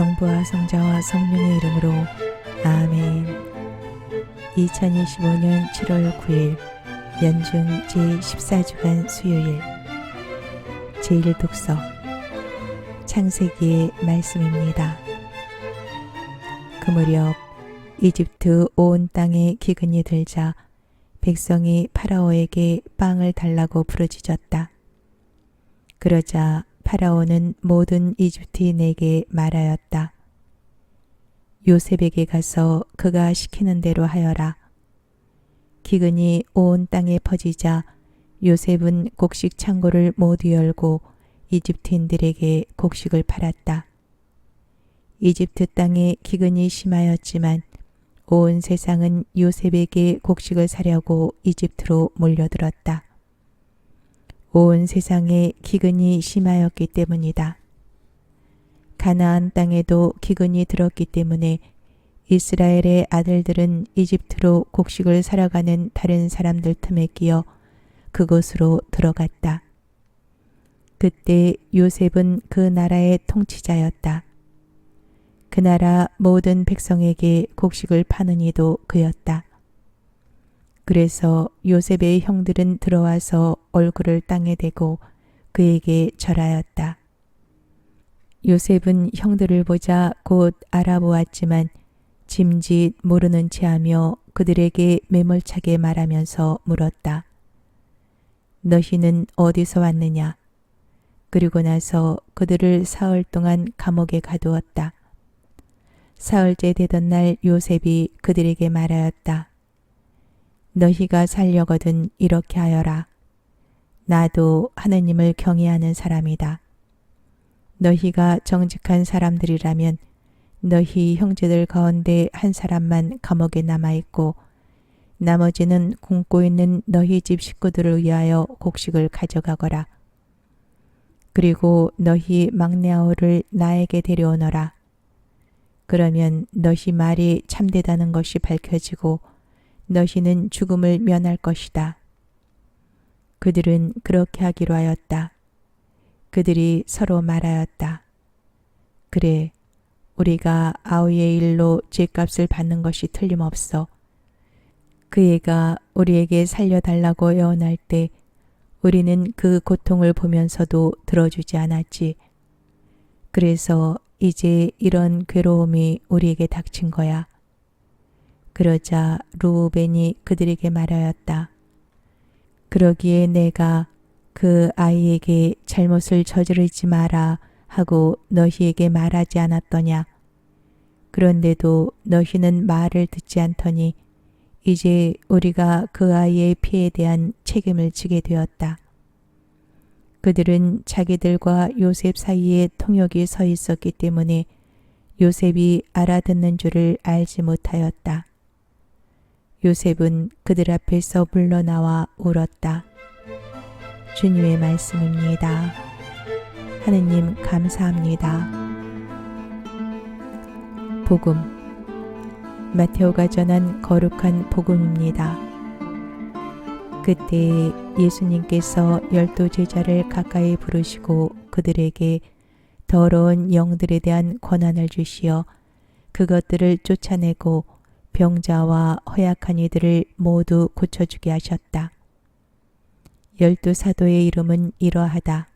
성부와 성자와 성령의 이름으로 아멘. 2025년 7월 9일 연중 제14주간 수요일 제1 독서 창세기의 말씀입니다. 그 무렵 이집트 온 땅에 기근이 들자 백성이 파라오에게 빵을 달라고 부르짖었다. 그러자 파라오는 모든 이집트인에게 말하였다. 요셉에게 가서 그가 시키는 대로 하여라. 기근이 온 땅에 퍼지자 요셉은 곡식 창고를 모두 열고 이집트인들에게 곡식을 팔았다. 이집트 땅에 기근이 심하였지만 온 세상은 요셉에게 곡식을 사려고 이집트로 몰려들었다. 온 세상에 기근이 심하였기 때문이다. 가나안 땅에도 기근이 들었기 때문에 이스라엘의 아들들은 이집트로 곡식을 사러 가는 다른 사람들 틈에 끼어 그곳으로 들어갔다. 그때 요셉은 그 나라의 통치자였다. 그 나라 모든 백성에게 곡식을 파는 이도 그였다. 그래서 요셉의 형들은 들어와서 얼굴을 땅에 대고 그에게 절하였다. 요셉은 형들을 보자 곧 알아보았지만 짐짓 모르는 체 하며 그들에게 매몰차게 말하면서 물었다. 너희는 어디서 왔느냐? 그리고 나서 그들을 사흘 동안 감옥에 가두었다. 사흘째 되던 날 요셉이 그들에게 말하였다. 너희가 살려거든 이렇게 하여라. 나도 하느님을 경외하는 사람이다. 너희가 정직한 사람들이라면 너희 형제들 가운데 한 사람만 감옥에 남아있고 나머지는 굶고 있는 너희 집 식구들을 위하여 곡식을 가져가거라. 그리고 너희 막내 아우를 나에게 데려오너라. 그러면 너희 말이 참되다는 것이 밝혀지고 너희는 죽음을 면할 것이다. 그들은 그렇게 하기로 하였다. 그들이 서로 말하였다. 그래, 우리가 아우의 일로 죄값을 받는 것이 틀림없어. 그 애가 우리에게 살려달라고 애원할 때 우리는 그 고통을 보면서도 들어주지 않았지. 그래서 이제 이런 괴로움이 우리에게 닥친 거야. 그러자 루벤이 그들에게 말하였다. 그러기에 내가 그 아이에게 잘못을 저지르지 마라 하고 너희에게 말하지 않았더냐. 그런데도 너희는 말을 듣지 않더니 이제 우리가 그 아이의 피에 대한 책임을 지게 되었다. 그들은 자기들과 요셉 사이에 통역이 서 있었기 때문에 요셉이 알아듣는 줄을 알지 못하였다. 요셉은 그들 앞에서 물러나와 울었다. 주님의 말씀입니다. 하느님 감사합니다. 복음 마테오가 전한 거룩한 복음입니다. 그때 예수님께서 열두 제자를 가까이 부르시고 그들에게 더러운 영들에 대한 권한을 주시어 그것들을 쫓아내고 병자와 허약한 이들을 모두 고쳐주게 하셨다. 열두 사도의 이름은 이러하다.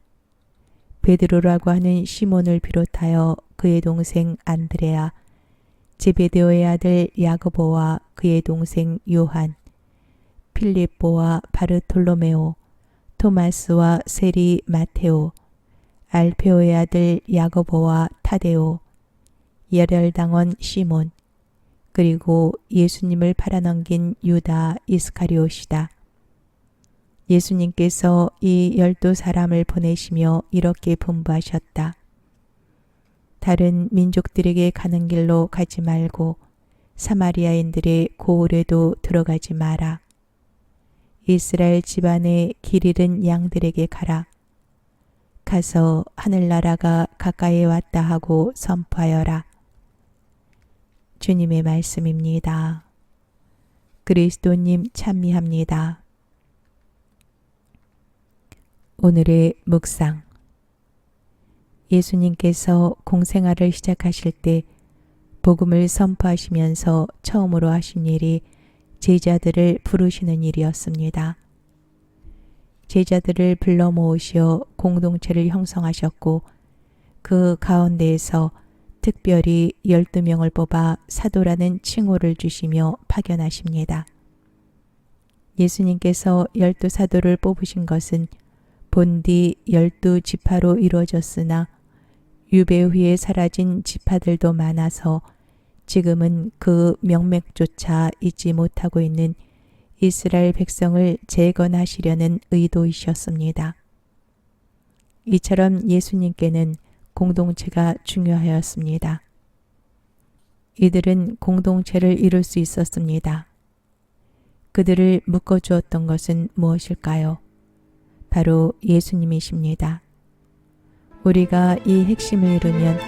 베드로라고 하는 시몬을 비롯하여 그의 동생 안드레아, 제베데오의 아들 야고보와 그의 동생 요한, 필립보와 바르톨로메오, 토마스와 세리 마테오, 알페오의 아들 야고보와 타데오, 열혈당원 시몬, 그리고 예수님을 팔아넘긴 유다 이스카리옷이다. 예수님께서 이 열두 사람을 보내시며 이렇게 분부하셨다. 다른 민족들에게 가는 길로 가지 말고 사마리아인들의 고을에도 들어가지 마라. 이스라엘 집안의 길 잃은 양들에게 가라. 가서 하늘나라가 가까이 왔다 하고 선포하여라. 주님의 말씀입니다. 그리스도님 찬미합니다. 오늘의 묵상 예수님께서 공생활을 시작하실 때 복음을 선포하시면서 처음으로 하신 일이 제자들을 부르시는 일이었습니다. 제자들을 불러 모으시어 공동체를 형성하셨고 그 가운데에서 특별히 12명을 뽑아 사도라는 칭호를 주시며 파견하십니다. 예수님께서 열두 사도를 뽑으신 것은 본디 열두 지파로 이루어졌으나 유배 후에 사라진 지파들도 많아서 지금은 그 명맥조차 잊지 못하고 있는 이스라엘 백성을 재건하시려는 의도이셨습니다. 이처럼 예수님께는 공동체가 중요하였습니다. 이들은 공동체를 이룰 수 있었습니다. 그들을 묶어주었던 것은 무엇일까요? 바로 예수님이십니다. 우리가 이 핵심을 잃으면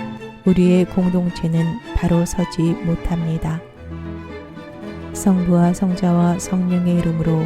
우리의 공동체는 바로 서지 못합니다. 성부와 성자와 성령의 이름으로